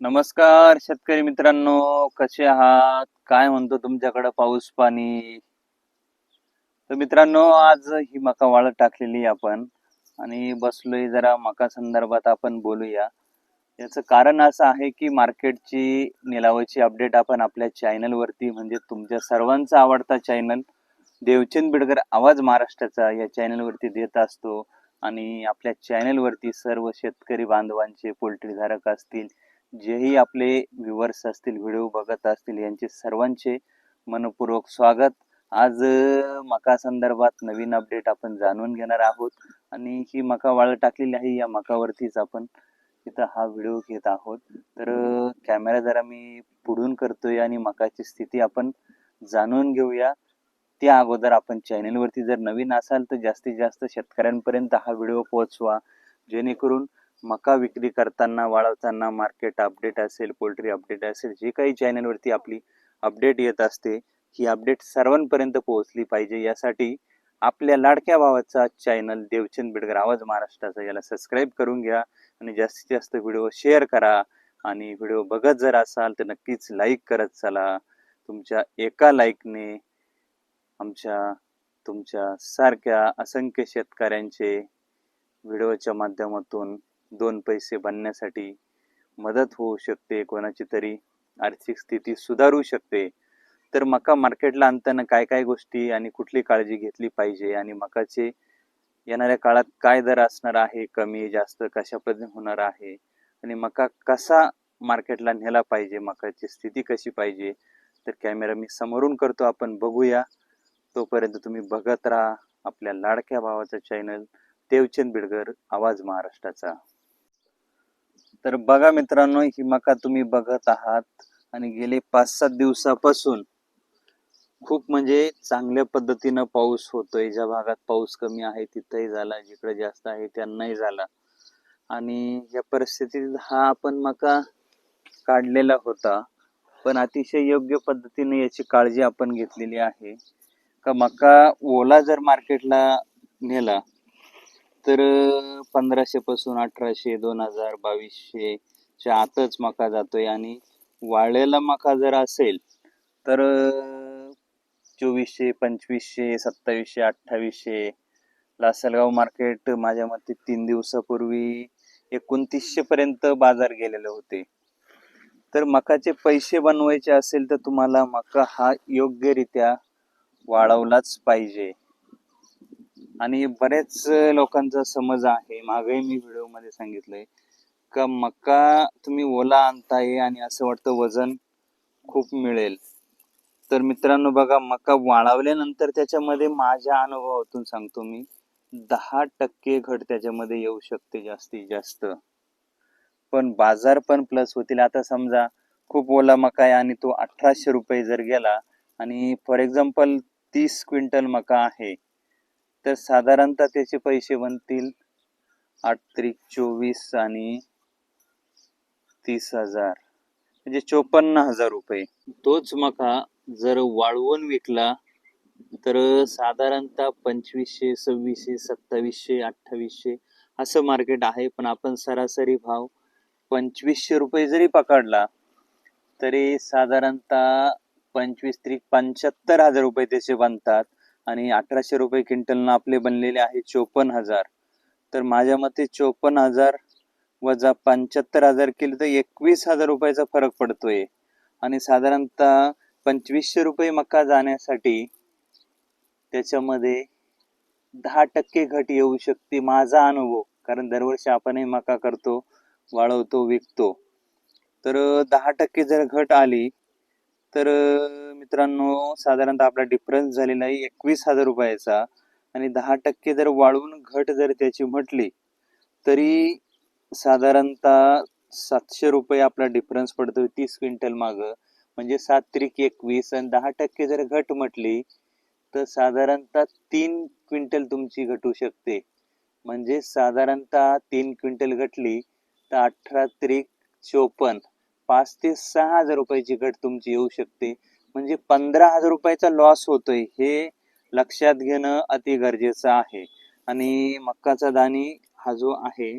नमस्कार शेतकरी मित्रांनो कसे आहात? काय म्हणतो तुमच्याकडं पाऊस पाणी? तर मित्रांनो आज ही मका वाळत टाकलेली आपण आणि बसलोय जरा मका संदर्भात आपण बोलूया. याचं कारण असं आहे की मार्केटची निलावाची अपडेट आपण आपल्या चॅनलवरती म्हणजे तुमच्या सर्वांचा आवडता चॅनल देवचंद बिडकर आवाज महाराष्ट्राचा या चॅनलवरती देत असतो. आणि आपल्या चॅनलवरती सर्व शेतकरी बांधवांचे पोल्ट्री धारक असतील जेही आपले व्ह्युअर्स असतील व्हिडिओ बघत असतील यांचे सर्वांचे मनपूर्वक स्वागत. आज मका संदर्भात नवीन अपडेट आपण जाणून घेणार आहोत. आणि ही मका वाळ टाकलेली आहे या मकावरतीच आपण इथं हा व्हिडिओ घेत आहोत. तर कॅमेरा जरा मी पुढून करतोय आणि मकाची स्थिती आपण जाणून घेऊया. त्या अगोदर आपण चॅनलवरती जर नवीन असाल तर जास्तीत जास्त शेतकऱ्यांपर्यंत हा व्हिडिओ पोहोचवा. जेणेकरून मका विक्री करताना वाळवताना मार्केट अपडेट असेल पोल्ट्री अपडेट असेल जे काही चॅनलवरती आपली अपडेट येत असते ही अपडेट सर्वांपर्यंत पोहोचली पाहिजे. यासाठी आपल्या लाडक्या भावाचा चॅनल देवचंद बिडकर आवाज महाराष्ट्राचा याला सबस्क्राईब करून घ्या आणि जास्तीत जास्त व्हिडिओ शेअर करा आणि व्हिडिओ बघत जर असाल तर नक्कीच लाईक करत चला. तुमच्या एका लाईकने आमच्या तुमच्या सारख्या असंख्य शेतकऱ्यांचे व्हिडिओच्या माध्यमातून दोन पैसे बनण्यासाठी मदत होऊ शकते कोणाची तरी आर्थिक स्थिती सुधारू शकते. तर मका मार्केटला आणताना काय काय गोष्टी आणि कुठली काळजी घेतली पाहिजे आणि मकाचे येणाऱ्या काळात काय दर असणार आहे कमी जास्त कशा पद्धतीने होणार आहे आणि मका कसा मार्केटला नेला पाहिजे मकाची स्थिती कशी पाहिजे तर कॅमेरा मी समोरून करतो. आपण बघूया. तोपर्यंत तुम्ही बघत राहा आपल्या लाडक्या भावाचा चॅनल देवचंद बिडकर आवाज महाराष्ट्राचा. तर बघा मित्रांनो ही मका तुम्ही बघत आहात आणि गेले पाच सात दिवसापासून खूप म्हणजे चांगल्या पद्धतीनं पाऊस होतोय. ज्या भागात पाऊस कमी आहे तिथंही झाला जिकडे जास्त आहे त्यांनाही झाला. आणि या परिस्थितीत हा आपण मका काढलेला होता. पण अतिशय योग्य पद्धतीने याची काळजी आपण घेतलेली आहे. का मका ओला जर मार्केटला नेला तर पंधराशे पासून अठराशे दोन हजार बावीसशे च्या आतच मका जातोय आणि वाळलेला मका जर असेल तर चोवीसशे पंचवीसशे सत्तावीसशे अठ्ठावीसशे लासलगाव मार्केट माझ्या मते तीन दिवसापूर्वी एकोणतीसशे पर्यंत बाजार गेलेले होते. तर मकाचे पैसे बनवायचे असेल तर तुम्हाला मका हा योग्यरित्या वाढवलाच पाहिजे. आणि बऱ्याच लोकांचा समज आहे. मागही मी व्हिडिओमध्ये सांगितलंय. का मका तुम्ही ओला आणताय आणि असं वाटतं वजन खूप मिळेल. तर मित्रांनो बघा मका वाळवल्यानंतर त्याच्यामध्ये माझ्या अनुभवातून सांगतो मी दहा टक्के घट त्याच्यामध्ये येऊ शकते जास्तीत जास्त. पण बाजार पण प्लस होतील. आता समजा खूप ओला मका आहे आणि तो अठराशे रुपये जर गेला आणि फॉर एक्झाम्पल तीस क्विंटल मका आहे तर साधारणतः त्याचे पैसे बनतील आठ त्रिक चोवीस आणि तीस हजार. म्हणजे चोपन्न हजार रुपये. तोच मका जर वाळवून विकला तर साधारणतः पंचवीसशे सव्वीसशे सत्तावीसशे अठ्ठावीसशे असं मार्केट आहे. पण आपण सरासरी भाव पंचवीसशे रुपये जरी पकडला तरी साधारणतः पंचवीस त्रिक पंच्याहत्तर हजार रुपये त्याचे बनतात. आणि अठराशे रुपये क्विंटलनं आपले बनलेले आहे चोपन्न हजार. तर माझ्या मते चोपन्न हजार वजा पंच्याहत्तर हजार केले तर एकवीस हजार रुपयाचा फरक पडतोय. आणि साधारणतः पंचवीसशे रुपये मका जाण्यासाठी त्याच्यामध्ये दहा टक्के घट येऊ शकते माझा अनुभव. कारण दरवर्षी आपणही मका करतो वाळवतो विकतो. तर दहा टक्के जर घट आली तर मित्रांनो साधारणतः आपला डिफरन्स झालेला आहे एकवीस हजार रुपयाचा. आणि दहा टक्के जर वाळून घट जर त्याची म्हटली तरी साधारणतः सातशे रुपये आपला डिफरन्स पडतो तीस क्विंटल मागं. म्हणजे सात त्रिक एकवीस आणि दहा टक्के जर घट म्हटली तर साधारणतः तीन क्विंटल तुमची घटू शकते. म्हणजे साधारणतः तीन क्विंटल घटली तर अठरा त्रिक चोपन्न. पाच ते सहा हजार रुपयाची घट तुमची येऊ शकते. म्हणजे पंधरा हजार रुपयाचा लॉस होतोय हे लक्षात घेणं अति गरजेचं आहे. आणि मक्काचा दाणी हा जो आहे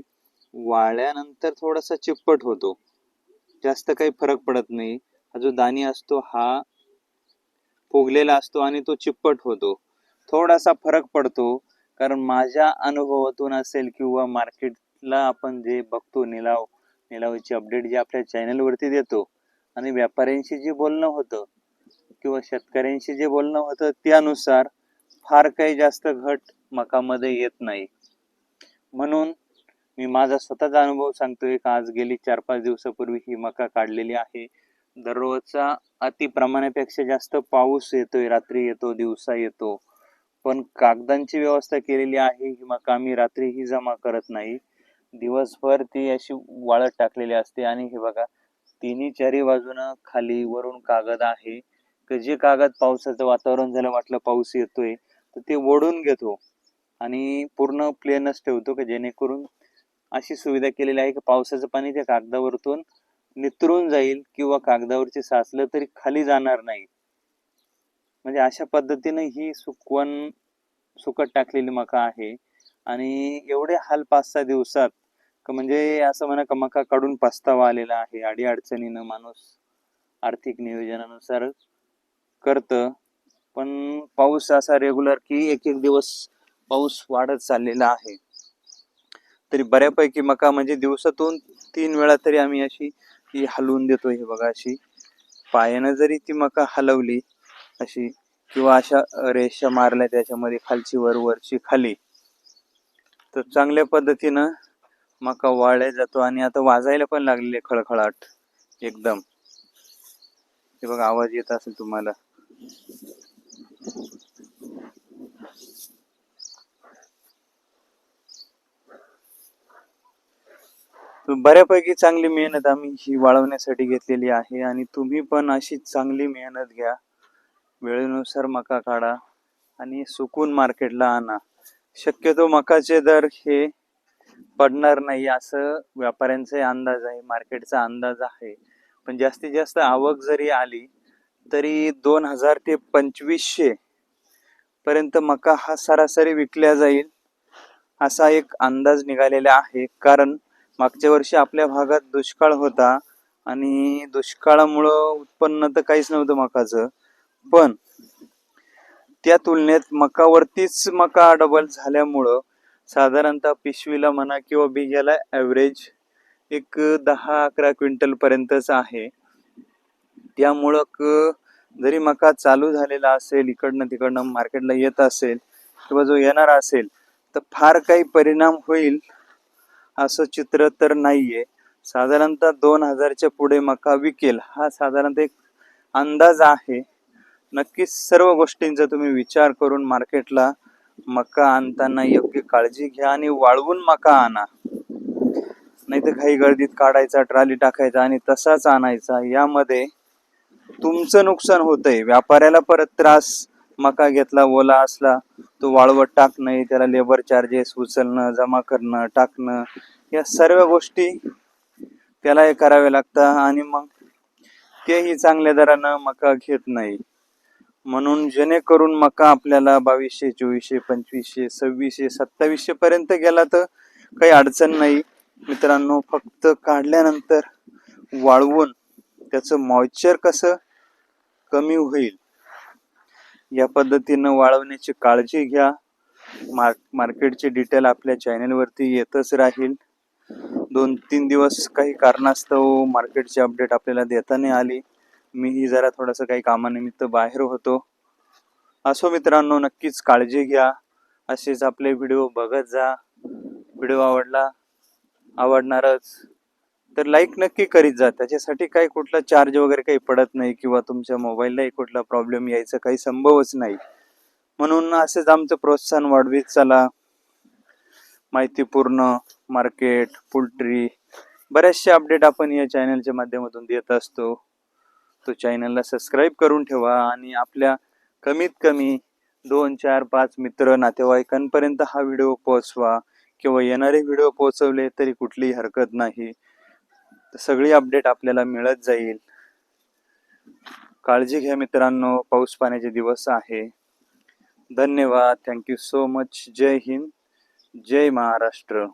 वाळल्यानंतर थोडासा चिप्पट होतो. जास्त काही फरक पडत नाही. हा जो दाणी असतो हा फुगलेला असतो आणि तो चिप्पट होतो. थोडासा फरक पडतो कारण माझ्या अनुभवातून असेल किंवा मार्केटला आपण जे बघतो निलाव निलावाची अपडेट जे आपल्या चॅनलवरती देतो आणि व्यापाऱ्यांशी जे बोलणं होतं किंवा शेतकऱ्यांशी जे बोलणं होतं त्यानुसार फार काही जास्त घट मकामध्ये येत नाही. म्हणून मी माझा स्वतःचा अनुभव सांगतोय का आज गेली चार पाच दिवसापूर्वी ही मका काढलेली आहे. दररोजचा अति प्रमाणापेक्षा जास्त पाऊस येतोय रात्री येतो दिवसा येतो. पण कागदांची व्यवस्था केलेली आहे ही मका आम्ही रात्रीही जमा करत नाही. दिवसभर ती अशी वाळत टाकलेली असते. आणि हे बघा तिन्ही चारी बाजूनं खाली वरून कागद आहे. जे कागद पावसाचं वातावरण झालं वाटलं पाऊस येतोय तर ते ओढून घेतो. आणि पूर्ण प्लेनच ठेवतो की जेणेकरून अशी सुविधा केलेली आहे की पावसाचं पाणी त्या कागदावरतून नितरून जाईल किंवा कागदावरती साचलं तरी खाली जाणार नाही. म्हणजे अशा पद्धतीने ही सुकवण सुकट टाकलेली मका आहे. आणि एवढे हाल पाच सहा दिवसात म्हणजे असं म्हणा का मका काढून पस्तावा आलेला आहे. अडी अडचणीनं माणूस आर्थिक नियोजनानुसार करतं. पण पाऊस असा रेग्युलर की एक एक दिवस पाऊस वाढत चाललेला आहे. तरी बऱ्यापैकी मका म्हणजे दिवसातून तीन वेळा तरी आम्ही अशी ही हलवून देतो हे बघा अशी. पायानं जरी ती मका हलवली अशी किंवा अशा रेषा मारल्या त्याच्यामध्ये खालची वर वरची खाली. तर चांगल्या पद्धतीनं मका वाळल्या जातो आणि आता वाजायला पण लागलेले खळखळाट. एकदम. हे बघा आवाज येत असेल तुम्हाला. बऱ्यापैकी चांगली मेहनत आम्ही ही वाळवण्यासाठी घेतलेली आहे आणि तुम्ही पण अशी चांगली मेहनत घ्या. वेळेनुसार मका काढा आणि सुकून मार्केटला आणा. शक्यतो मकाचे दर हे पडणार नाही असं व्यापाऱ्यांचा अंदाज आहे मार्केटचा अंदाज आहे. पण जास्तीत जास्त आवक जरी आली तरी दोन हजार ते पंचवीसशे पर्यंत मका हा सरासरी विकल्या जाईल असा एक अंदाज निघालेला आहे. कारण मागच्या वर्षी आपल्या भागात दुष्काळ होता आणि दुष्काळामुळं उत्पन्न तर काहीच नव्हतं मकाचं. पण त्या तुलनेत मकावरतीच मका डबल झाल्यामुळं साधारणतः पिशवीला म्हणा किंवा बिघ्याला ॲव्हरेज एक दहा अकरा क्विंटल पर्यंतच आहे. त्यामुळं जरी मका चालू झालेला असेल इकडनं तिकडनं मार्केटला येत असेल किंवा जो येणार असेल तर फार काही परिणाम होईल असं चित्र तर नाहीये. साधारणतः दोन हजारच्या पुढे मका विकेल हा साधारणतः एक अंदाज आहे. नक्कीच सर्व गोष्टींचा तुम्ही विचार करून मार्केटला मका आणताना योग्य काळजी घ्या आणि वाळवून मका आणा. नाही तर घाई गर्दीत काढायचा ट्राली टाकायचा आणि तसाच आणायचा. यामध्ये तुमचं नुकसान होतंय. व्यापाऱ्याला परत त्रास. मका घेतला ओला असला तो वाळवत टाकणं त्याला लेबर चार्जेस उचलणं जमा करणं टाकणं या सर्व गोष्टी त्याला हे करावे लागतात आणि मग तेही चांगल्या दरानं मका घेत नाही म्हणून जेणेकरून मका आपल्याला बावीसशे चोवीसशे पंचवीसशे सव्वीसशे सत्तावीसशे पर्यंत गेला तर काही अडचण नाही. मित्रांनो फक्त काढल्यानंतर वाळवून त्याचं मॉइश्चर कसं कमी होईल या पद्धतीनं वाळवण्याची काळजी घ्या. मार्क मार्केटचे डिटेल आपल्या चॅनलवरती येतच राहील. दोन तीन दिवस काही कारणास्तव मार्केटची अपडेट आपल्याला देता नाही आली. मीही जरा थोडंसं काही कामानिमित्त बाहेर होतो. असो मित्रांनो नक्कीच काळजी घ्या. असेच आपले व्हिडिओ बघत जा. व्हिडिओ आवडला आवडणारच तर लाईक नक्की करीत जा. त्याच्यासाठी काही कुठला चार्ज वगैरे काही पडत नाही किंवा तुमच्या मोबाईललाही कुठला प्रॉब्लेम यायचा काही संभवच नाही. म्हणून असेच आमचं प्रोत्साहन वाढवीत चला. माहितीपूर्ण मार्केट पोल्ट्री बऱ्याचशा अपडेट आपण या चॅनलच्या माध्यमातून देत असतो. तो चॅनलला सबस्क्राईब करून ठेवा आणि आपल्या कमीत कमी दोन चार पाच मित्र नातेवाईकांपर्यंत हा व्हिडिओ पोहोचवा किंवा येणारे व्हिडिओ पोहोचवले तरी कुठलीही हरकत नाही. सगळी अपडेट आपल्याला मिळत जाईल. काळजी घ्या मित्रांनो पाऊस पाण्याचे दिवस आहे. धन्यवाद. Thank you so much Jai Hind. Jai Maharashtra.